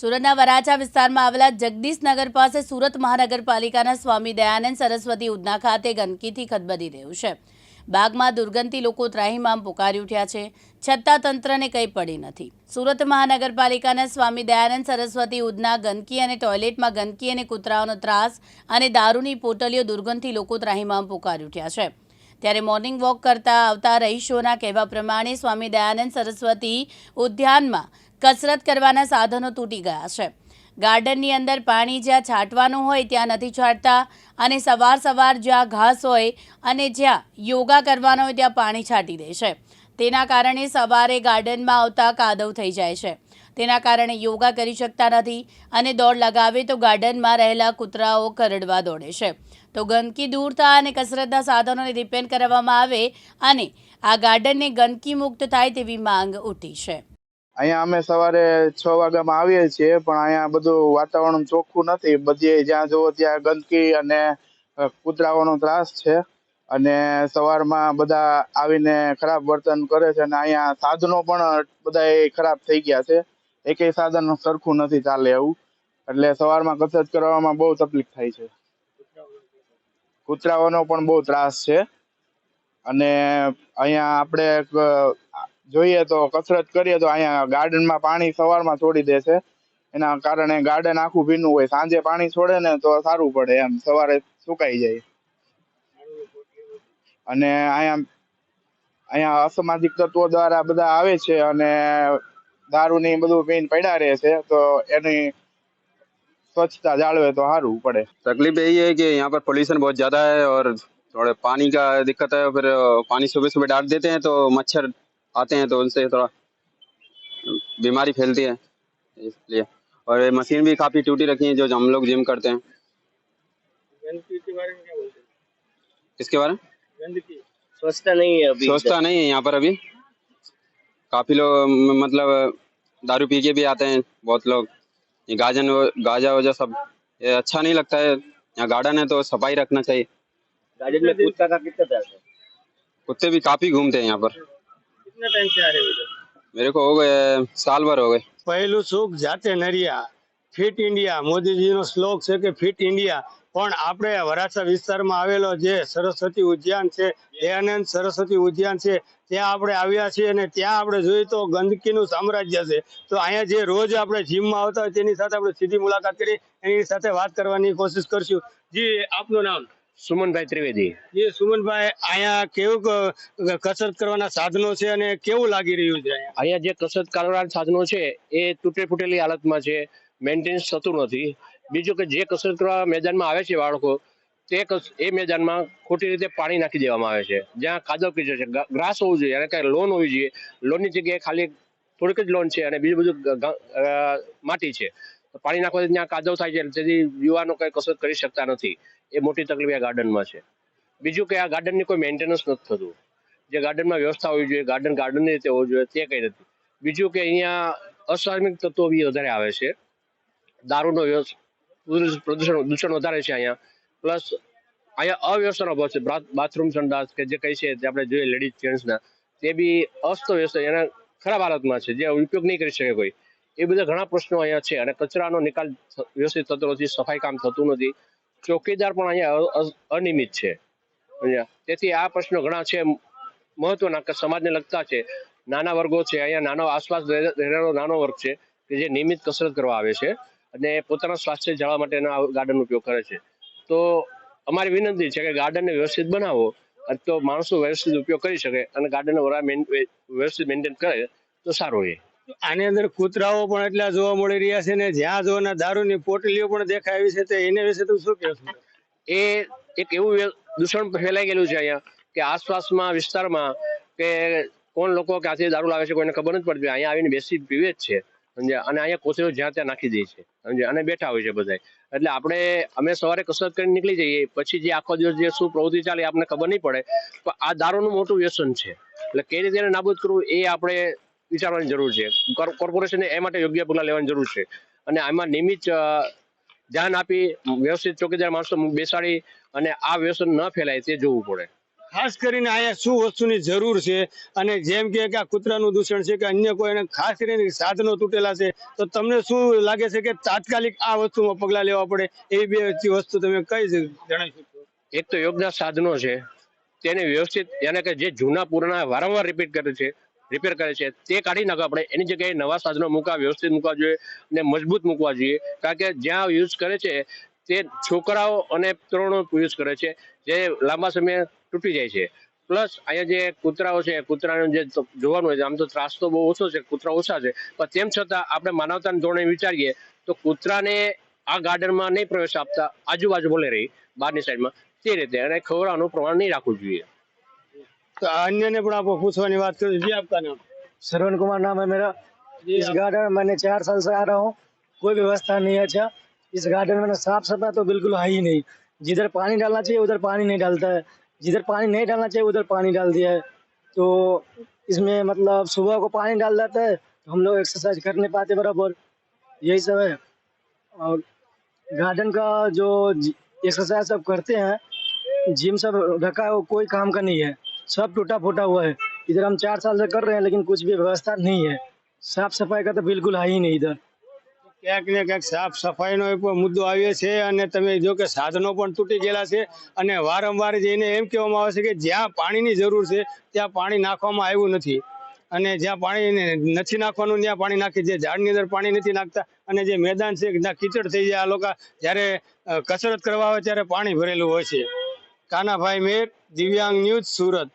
સુરતના વરાછા વિસ્તારમાં આવેલા જગદીશનગર પાસે સુરત મહાનગરપાલિકાના સ્વામી દયાનંદ સરસ્વતી ઉદના ખાતે ગંદકીથી ખદબદી રહ્યું છે. બાગમાં દુર્ગંધથી લોકો ત્રાહીમામ પુકારી ઉઠ્યા છે. છતાં તંત્રને કંઈ પડી નથી. સુરત મહાનગરપાલિકાના સ્વામી દયાનંદ સરસ્વતી ઉદના ગંદકી અને ટોયલેટમાં ગંદકી અને કૂતરાઓનો ત્રાસ અને દારૂની પોટલીઓ દુર્ગંધથી લોકો ત્રાહીમામ પુકારી ઉઠ્યા છે. ત્યારે મોર્નિંગ વોક કરતા આવતા રહીશોના કહેવા પ્રમાણે સ્વામી દયાનંદ સરસ્વતી ઉદ્યાનમાં કસરત કરવાના સાધનો તૂટી ગયા છે. ગાર્ડનની અંદર પાણી જ્યાં છાંટવાનું હોય ત્યાં નથી છાંટતા અને સવાર સવાર જ્યાં ઘાસ હોય અને જ્યાં યોગા કરવાનો હોય ત્યાં પાણી છાંટી દે છે. તેના કારણે સવારે ગાર્ડનમાં આવતા કાદવ થઈ જાય છે. તેના કારણે યોગા કરી શકતા નથી અને દોડ લગાવે તો ગાર્ડનમાં રહેલા કૂતરાઓ કરડવા દોડે છે. તો ગંદકી દૂર થાય અને કસરતના સાધનોને રિપેર કરવામાં આવે અને આ ગાર્ડનને ગંદકી મુક્ત થાય તેવી માંગ ઉઠી છે. અહીંયા અમે સવારે છ વાગ્યામાં આવીએ છીએ, પણ અહીંયા બધું વાતાવરણ ચોખ્ખું નથી. બધે જ્યાં જુઓ ત્યાં ગંદકી અને કૂતરાઓનો ત્રાસ છે. અને સવારમાં બધા આવીને ખરાબ વર્તન કરે છે અને અહીંયા સાધનો પણ બધા ખરાબ થઈ ગયા છે. એકેય સાધન સરખું નથી ચાલે એવું. એટલે સવારમાં કસરત કરવામાં બહુ તકલીફ થાય છે. કૂતરાઓનો પણ બહુ ત્રાસ છે. અને અહીંયા આપણે જોઈએ તો કસરત કરીએ તો અહીંયા ગાર્ડનમાં પાણી સવારમાં છોડી દે છે એના કારણે ગાર્ડન આખું ભીનું હોય સાંજે પાણી છોડે ને તો સારું પડે એમ સવારે સુકાઈ જાય અને અહીંયા અહીંયા અસામાજિક તત્વો દ્વારા બધા આવે છે અને દારૂની બધું પીને પડ્યા રહે છે તો એની સ્વચ્છતા જાળવે તો સારું પડે तकलीफ यही है कि यहाँ पर पोल्यूशन बहुत ज़्यादा है और थोड़े पानी का दिक्कत है फिर पानी सुबह सुबह डाल देते हैं तो मच्छर आते हैं तो उनसे थोड़ा बीमारी फैलती है इसलिए। और ये मशीन भी काफ़ी टूटी रखी है जो हम लोग जिम करते हैं। गंदगी बारे में क्या बोलते हैं? इसके बारे में? स्वच्छता नहीं है अभी। सोचता नहीं है यहाँ पर अभी। काफ़ी लोग मतलब दारू पी के भी आते हैं बहुत लोग। ये गाजन गाजा वजा सब ये अच्छा नहीं लगता है। यहाँ गार्डन है तो सफ़ाई रखना चाहिए। गार्डन में कूदका का कितना कुत्ते भी काफ़ी घूमते हैं यहाँ पर। कितना टाइम से आ रहे हो इधर मेरे को हो गए साल भर हो गए પહેલું સુખ જાતે નરિયા ફિટ ઇન્ડિયા મોદીજીનો શ્લોક છે કે ફિટ ઇન્ડિયા પણ આપણે વરાછા વિસ્તારમાં આવેલો જે સરસ્વતી ઉદ્યાન છે દયાનંદ સરસ્વતી ઉદ્યાન છે ત્યાં આપણે આવ્યા છીએ અને ત્યાં આપણે જોઈએ તો ગંદકીનું સામ્રાજ્ય છે તો અહીંયા જે રોજ આપણે જીમમાં આવતા હોય તેની સાથે આપણે સીધી મુલાકાત કરી એની સાથે વાત કરવાની કોશિશ કરશું જી આપનું નામ સુમનભાઈ ત્રિવેદી. જી સુમનભાઈ અહીંયા કેવું કસરત કરવાના સાધનો છે અને કેવું લાગી રહ્યું છે અહીંયા? જે કસરત કરવાના સાધનો છે એ તૂટે ફૂટેલી હાલતમાં છે મેન્ટેનન્સ થતું નથી. બીજું કે જે કસરત કરવા મેદાનમાં આવે છે બાળકો તે એ મેદાનમાં ખોટી રીતે પાણી નાખી દેવામાં આવે છે. જ્યાં કાદવ કીચડ છે ગ્રાસ હોવું જોઈએ અને કાંઈ લોન હોવી જોઈએ. લોનની જગ્યાએ ખાલી થોડીક જ લોન છે અને બીજું બધું માટી છે. તો પાણી નાખવાથી ત્યાં કાદવ થાય છે તેથી યુવાનો કંઈ કસરત કરી શકતા નથી. એ મોટી તકલીફ આ ગાર્ડનમાં છે. બીજું કે આ ગાર્ડનની કોઈ મેન્ટેનન્સ નથી થતું. જે ગાર્ડનમાં વ્યવસ્થા હોવી જોઈએ, ગાર્ડન ગાર્ડનની રીતે હોવું જોઈએ, તે કઈ નથી. બીજું કે અહીંયા અસામાજિક તત્વો બી વધારે આવે છે. દારૂનો પ્રદૂષણ દૂષણ વધારે છે અહીંયા. પ્લસ અહીંયા અવ્યવસ્થાનો અભાવ છે. બાથરૂમ સંડાસ કે જે કઈ છે તે આપણે જોઈએ લેડીઝ, જેન્ટ્સના, તે બી અસ્ત વ્યસ્ત એના ખરાબ હાલતમાં છે. જે ઉપયોગ નહીં કરી શકે કોઈ. એ બધા ઘણા પ્રશ્નો અહીંયા છે અને કચરાનો નિકાલ વ્યવસ્થિત થતો નથી, સફાઈ કામ થતું નથી. ચોકીદાર પણ અહીંયા અનિયમિત છે. અહીંયા. તેથી આ પ્રશ્નો ઘણા છે મહત્વના કે સમાજને લગતા છે. નાના વર્ગો છે, અહીંયા નાનો આસપાસ રહેલો નાનો વર્ગ છે કે જે નિયમિત કસરત કરવા આવે છે અને પોતાના સ્વાસ્થ્ય જાળવવા માટેના ગાર્ડન ઉપયોગ કરે છે. તો અમારી વિનંતી છે કે ગાર્ડનને વ્યવસ્થિત બનાવો તો માણસો વ્યવસ્થિત ઉપયોગ કરી શકે અને ગાર્ડનનો વરા વ્યવસ્થિત મેન્ટેન કરે તો સારું રહે. આની અંદર કૂતરાઓ પણ એટલા જોવા મળી રહ્યા છે ને જ્યાં જો દારૂની પોટલીઓ પણ દેખાય છે તે એને વિશે તમે શું કહેશો? એ એક એવું દૂષણ ફેલાઈ ગયેલું છે અહીંયા કે આસપાસમાં વિસ્તારમાં કે કોણ લોકો ક્યાંથી દારૂ લાવે છે કોઈને ખબર નથી પડતી. અહીંયા આવીને બેસી પીવે જ છે. સમજે અને અહીંયા કોથળીઓ જ્યાં ત્યાં નાખી દે છે. સમજે અને બેઠા હોય છે બધા એટલે આપણે, અમે સવારે કસરત કરીને નીકળી જઈએ, પછી જે આખો દિવસ જે શું પ્રવૃત્તિ ચાલે આપણને ખબર નહીં પડે. પણ આ દારૂનું મોટું વ્યસન છે. એટલે કઈ રીતે નાબૂદ કરવું એ આપણે વિચારવાની જરૂર છે. કોર- કોર્પોરેશને એ માટે યોગ્ય પગલાં લેવાની જરૂર છે. અને આમાં નિયમિત ધ્યાન આપી વ્યવસ્થિત ચોકીદાર માણસો બેસાડી અને આ વ્યવસ્થા ન ફેલાય તે જોવું પડે. ખાસ કરીને અહીંયા શું વસ્તુની જરૂર છે અને જેમ કે આ કૂતરાનું દૂષણ છે કે અન્ય કોઈ ખાસ કરીને સાધનો તૂટેલા છે તો તમને શું લાગે છે કે તાત્કાલિક આ વસ્તુમાં પગલાં લેવા પડે? એવી બે વસ્તુ તમે કઈ જણાવી એક તો યોગના સાધનો છે. તેને વ્યવસ્થિત યાને કે જે જૂના પુરાણા વારંવાર રિપીટ કરે છે રિપેર કરે છે. તે કાઢી નાખવા આપણે એની જગ્યાએ નવા સાધનો મૂકવા, વ્યવસ્થિત મૂકવા જોઈએ અને મજબૂત મૂકવા જોઈએ. કારણ કે જ્યાં યુઝ કરે છે, તે છોકરાઓ અને તરુણો યુઝ કરે છે. જે લાંબા સમય તૂટી જાય છે. પ્લસ અહીંયા જે કૂતરાઓ છે, કૂતરાનું જે જોવાનું હોય આમ તો ત્રાસ તો બહુ ઓછો છે, કૂતરા ઓછા છે. પણ તેમ છતાં આપણે માનવતાના ધોરણે વિચારીએ તો કૂતરાને આ ગાર્ડનમાં નહીં પ્રવેશ આપતા આજુબાજુ ભલે રહી, બહારની સાઈડમાં તે રીતે. અને ખવડાવવાનું પ્રમાણ નહીં રાખવું જોઈએ. तो अन्य ने आपको पूछवानी बात कर जी आपका नाम? श्रवण कुमार नाम है मेरा। इस गार्डन में मैंने चार साल से आ रहा हूँ कोई व्यवस्था नहीं है अच्छा। इस गार्डन में साफ़ सफ़ाई तो बिल्कुल है ही नहीं। जिधर पानी डालना चाहिए उधर पानी नहीं डालता है। जिधर पानी नहीं डालना चाहिए उधर पानी डाल दिया है। तो इसमें मतलब सुबह को पानी डाल देता है तो हम लोग एक्सरसाइज कर नहीं पाते बराबर। यही सब है। और गार्डन का जो एक्सरसाइज सब करते हैं जिम सब रखा है वो कोई काम का नहीं है। सब टूटा फूटा हुआ है इधर हम चार साल से कर रहे हैं लेकिन कुछ भी व्यवस्था नहीं है साफ सफाई का तो बिल्कुल है ही नहीं इधर ક્યાંક ને ક્યાંક સાફ સફાઈનો એ પણ મુદ્દો આવ્યો છે અને તમે જો કે સાધનો પણ તૂટી ગયેલા છે અને વારંવાર જઈને એમ કહેવામાં આવે છે કે જ્યાં પાણીની જરૂર છે ત્યાં પાણી નાખવામાં આવ્યું નથી અને જ્યાં પાણી નથી નાખવાનું ત્યાં પાણી નાખી જે ઝાડની અંદર પાણી નથી નાખતા અને જે મેદાન છે ત્યાં કીચડ થઈ જાય આ લોકો જ્યારે અ, કસરત કરવા આવે ત્યારે પાણી ભરેલું હોય છે કાનાભાઈ મેર દિવ્યાંગ ન્યૂઝ સુરત